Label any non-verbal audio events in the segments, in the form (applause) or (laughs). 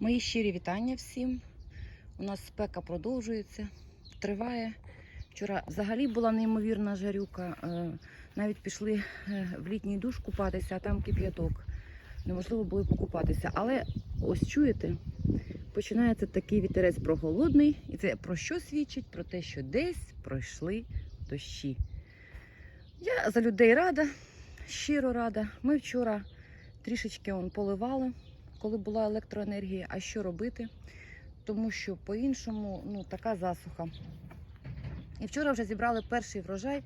Мої щирі вітання всім. У нас спека продовжується, триває. Вчора взагалі була неймовірна жарюка. Е, Навіть пішли е, в літній душ купатися, а там кип'яток. Неможливо було покупатися. Але ось чуєте, починається такий вітерець прохолодний. І це про що свідчить? Про те, що десь пройшли дощі. Я за людей рада, щиро рада. Ми вчора трішечки он поливали коли була електроенергія. А що робити? Тому що по-іншому ну, така засуха. І вчора вже зібрали перший врожай.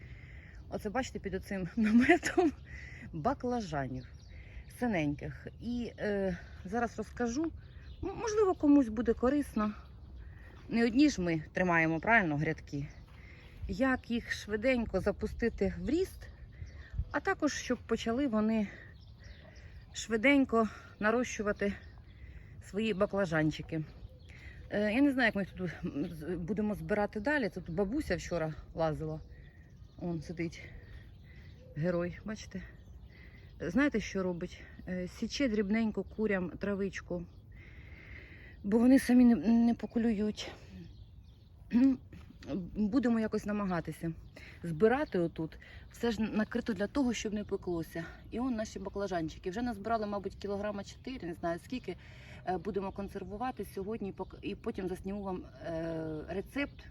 Оце бачите під оцим (laughs) наметом баклажанів синеньких. І е, зараз розкажу. Можливо, комусь буде корисно. Не одні ж ми тримаємо правильно грядки. Як їх швиденько запустити в ріст, а також щоб почали вони швиденько нарощувати свої баклажанчики. Е, я не знаю, як ми їх тут будемо збирати далі. Тут бабуся вчора лазила. Он сидить герой, бачите? Знаєте, що робить? Е, Січе дрібненько курям травичку, бо вони самі не, покулюють. Ну, Будемо якось намагатися збирати отут. Все ж накрито для того, щоб не пеклося. І он наші баклажанчики. Вже назбирали, мабуть, кілограма 4, не знаю скільки. Е, Будемо консервувати сьогодні і потім засніму вам е, рецепт.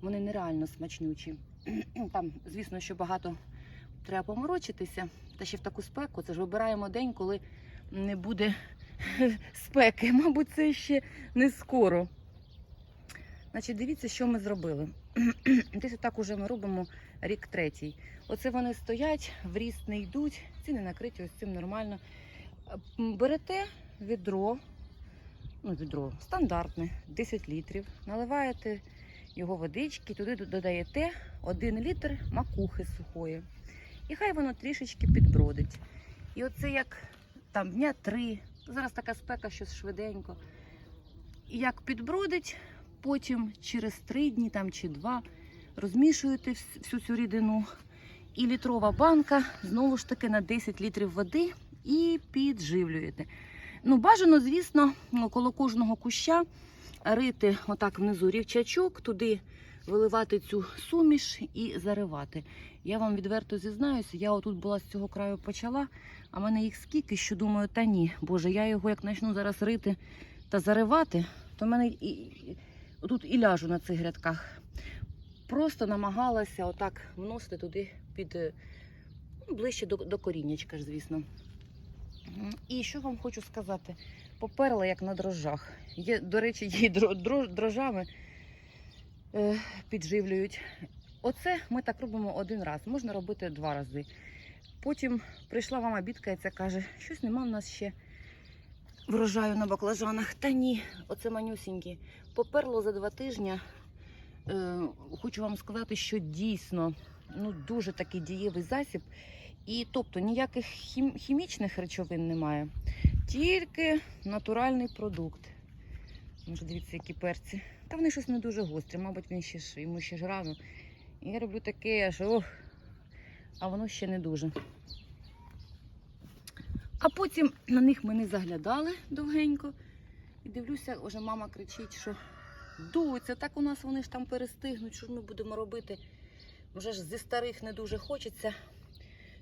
Вони нереально смачнючі. (clears throat) Там, звісно, що багато треба поморочитися. Та ще в таку спеку. Це ж вибираємо день, коли не буде (laughs) спеки. Мабуть, це ще не скоро. Значить, дивіться, що ми зробили. (clears throat) Десь отак уже ми робимо рік третій. Оце вони стоять, в ріст не йдуть, ці не накриті, ось цим нормально. Берете відро, ну, відро стандартне, 10 літрів, наливаєте його водички, туди додаєте 1 літр макухи сухої. І хай воно трішечки підбродить. І оце як там дня три, зараз така спека, що швиденько. І як підбродить, потім через три дні там чи два розмішуєте всю цю рідину. І літрова банка знову ж таки на 10 літрів води і підживлюєте. Ну, бажано, звісно, коло кожного куща рити отак внизу рівчачок, туди виливати цю суміш і заривати. Я вам відверто зізнаюся, я отут була з цього краю почала, а в мене їх скільки, що думаю, та ні. Боже, я його як почну зараз рити та заривати, то в мене тут і ляжу на цих грядках. Просто намагалася отак вносити туди під е, ну, ближче до, до коріннячка звісно. І що вам хочу сказати? Поперла як на дрожжах. Є, до речі, її дро, дро, дрожжами е, підживлюють. Оце ми так робимо один раз, можна робити два рази. Потім прийшла мама бідкається, каже, щось нема в нас ще врожаю на баклажанах. Та ні, оце манюсінькі. Поперло за два тижні. Е, хочу вам сказати, що дійсно ну, дуже такий дієвий засіб. І тобто ніяких хім, хімічних речовин немає, тільки натуральний продукт. Може, дивіться, які перці. Та вони щось не дуже гострі, мабуть, він ще ж, йому ще ж рано. І я роблю таке, що ох, а воно ще не дуже. А потім на них ми не заглядали довгенько. І дивлюся, вже мама кричить, що дуться, так у нас вони ж там перестигнуть, що ж ми будемо робити. Вже ж зі старих не дуже хочеться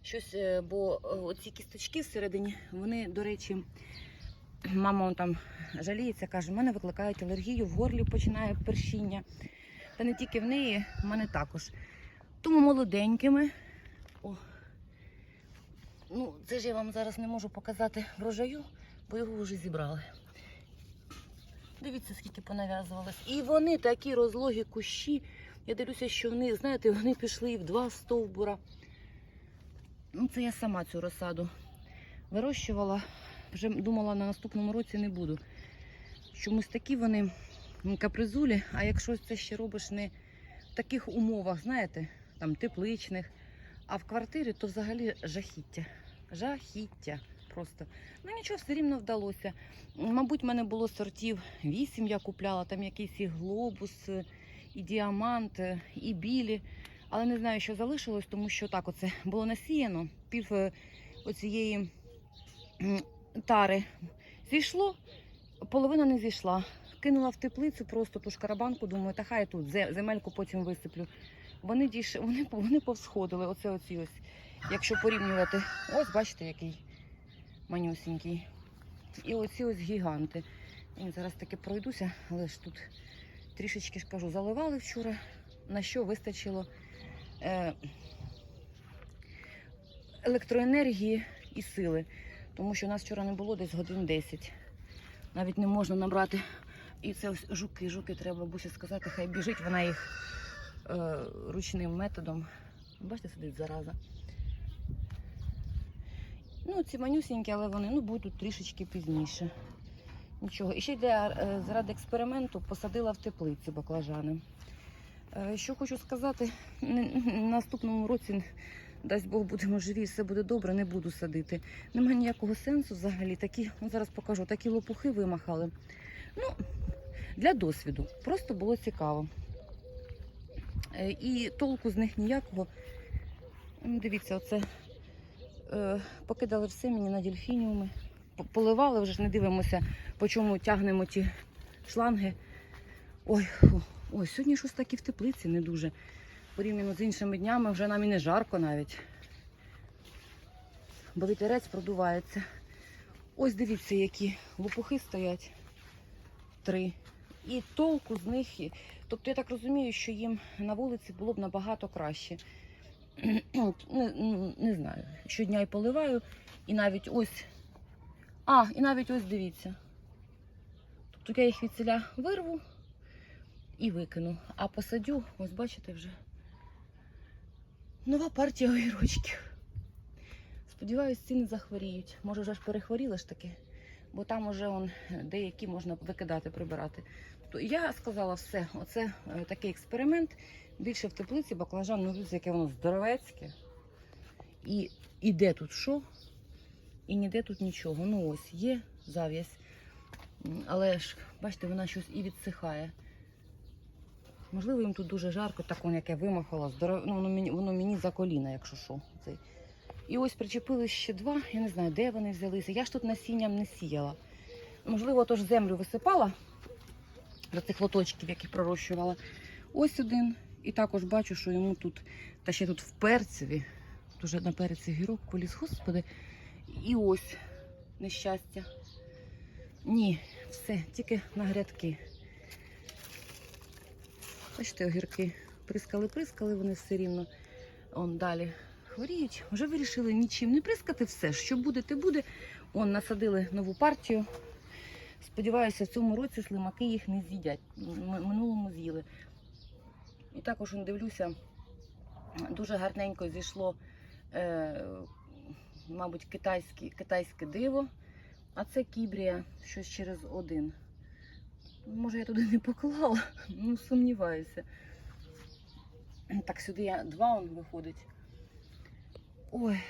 щось, е, бо е, оці кісточки всередині, вони, до речі, мама он там жаліється, каже, в мене викликають алергію, в горлі починає першіння. Та не тільки в неї, в мене також. Тому молоденькими. О, ну, це ж я вам зараз не можу показати врожаю, бо його вже зібрали. Дивіться, скільки понав'язувалось. І вони такі розлогі кущі. Я дивлюся, що вони, знаєте, вони пішли і в два стовбура. Ну, це я сама цю розсаду вирощувала. Вже думала, на наступному році не буду. Чомусь такі вони капризулі, а якщо це ще робиш не в таких умовах, знаєте, там тепличних, а в квартирі, то взагалі жахіття. Жахіття просто. Ну нічого, все рівно вдалося. Мабуть, в мене було сортів вісім, я купляла, там якийсь і глобус, е, і діамант, е, і білі. Але не знаю, що залишилось, тому що так оце було насіяно. Пів е, оцієї тари зійшло, половина не зійшла. Кинула в теплицю просто ту шкарабанку, думаю, та хай тут земельку потім висиплю. Вони дійшли, вони, вони повсходили. Оце оці ось. Якщо порівнювати, ось бачите, який манюсінький. І оці ось гіганти. Я зараз таки пройдуся, але ж тут трішечки ж заливали вчора, на що вистачило е, електроенергії і сили. Тому що нас вчора не було десь годин 10. Навіть не можна набрати. І це ось жуки, жуки треба бабусі сказати, хай біжить, вона їх ручним методом. Бачите, сидить зараза. Ну, ці манюсінькі, але вони ну, будуть трішечки пізніше. Нічого. І ще йде е, заради експерименту посадила в теплиці баклажани. Е, Що хочу сказати, наступному році, дасть Бог, будемо живі, все буде добре, не буду садити. Нема ніякого сенсу взагалі. Такі, ну, зараз покажу, такі лопухи вимахали. Ну, для досвіду. Просто було цікаво. Е, І толку з них ніякого. Ну, Дивіться, оце е, покидали все мені на дельфініуми. Поливали, вже ж не дивимося, по чому тягнемо ті шланги. Ой, ой, сьогодні щось таке в теплиці не дуже. Порівняно з іншими днями вже нам і не жарко навіть. Бо вітерець продувається. Ось дивіться, які лопухи стоять. Три. І толку з них. Тобто я так розумію, що їм на вулиці було б набагато краще. не, не знаю. Щодня і поливаю, і навіть ось. А, і навіть ось дивіться. Тобто я їх від селя вирву і викину. А посадю, ось бачите вже. Нова партія огірочків. Сподіваюсь, ці не захворіють. Може, вже ж перехворіли ж таки, бо там уже он, деякі можна викидати, прибирати. То я сказала все, оце е, такий експеримент. Більше в теплиці баклажан, ну дивіться, яке воно здоровецьке. І іде тут що, і ніде тут нічого. Ну ось є зав'язь. Але ж, бачите, вона щось і відсихає. Можливо, їм тут дуже жарко, так воно яке вимахало, здоров... ну, воно, мені, воно мені за коліна, якщо що. Цей. І ось причепили ще два, я не знаю, де вони взялися. Я ж тут насінням не сіяла. Можливо, тож землю висипала до цих лоточків, які пророщувала. Ось один. І також бачу, що йому тут, та ще тут в перцеві, тут уже на перці гірок поліз, господи. І ось нещастя. Ні, все, тільки на грядки. Бачите, огірки прискали, прискали, вони все рівно он далі хворіють. Вже вирішили нічим не прискати все. Що буде, те буде. Он насадили нову партію. Сподіваюся, в цьому році слимаки їх не з'їдять. Минулому з'їли. І також дивлюся, дуже гарненько зійшло, е, мабуть, китайське, китайське диво. А це кібрія, щось через один. Може, я туди не поклала, (laughs) ну сумніваюся. Так, сюди я два он виходить. Ой.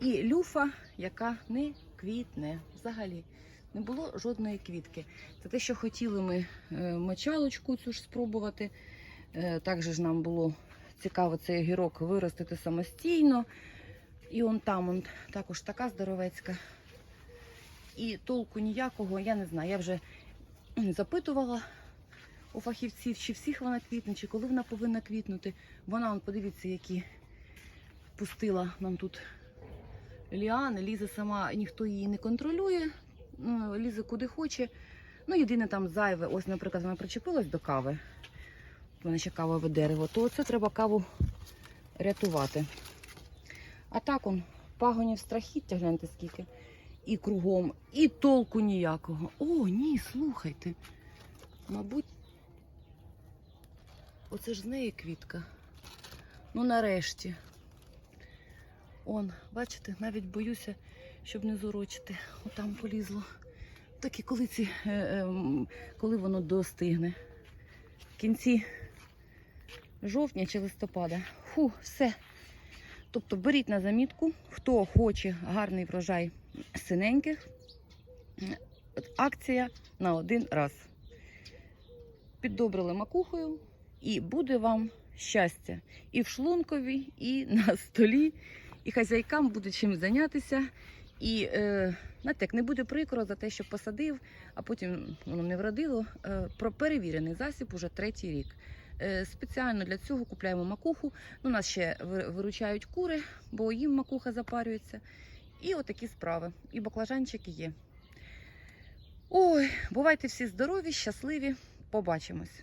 І люфа, яка не квітне взагалі. Не було жодної квітки. Це те, що хотіли ми е, мочалочку цю ж спробувати. Е, Також ж нам було цікаво цей огірок виростити самостійно. І он там он також така здоровецька. І толку ніякого, я не знаю. Я вже запитувала у фахівців, чи всіх вона квітне, чи коли вона повинна квітнути. Вона, он, подивіться, які пустила нам тут ліани. Ліза сама, ніхто її не контролює. Ну, лізе куди хоче. Ну, єдине там зайве, ось, наприклад, вона причепилась до кави. У мене ще кавове дерево, то це треба каву рятувати. А так он пагонів страхіття, гляньте скільки. І кругом, і толку ніякого. О, ні, слухайте. Мабуть, оце ж з неї квітка. Ну, нарешті. Он, бачите, навіть боюся, щоб не зорочити. Отам полізло. Так і коли, ці, е, е, коли воно достигне. В кінці жовтня чи листопада. Фу, все. Тобто беріть на замітку, хто хоче гарний врожай синеньких. Акція на один раз. Піддобрили макухою, і буде вам щастя і в шлункові, і на столі, і хазяйкам буде чим зайнятися. І е, Знаєте, як не буде прикро за те, що посадив, а потім воно не вродило. Е, Про перевірений засіб уже третій рік. Е, Спеціально для цього купляємо макуху. Ну, нас ще виручають кури, бо їм макуха запарюється. І отакі справи. І баклажанчики є. Ой, бувайте всі здорові, щасливі. Побачимось.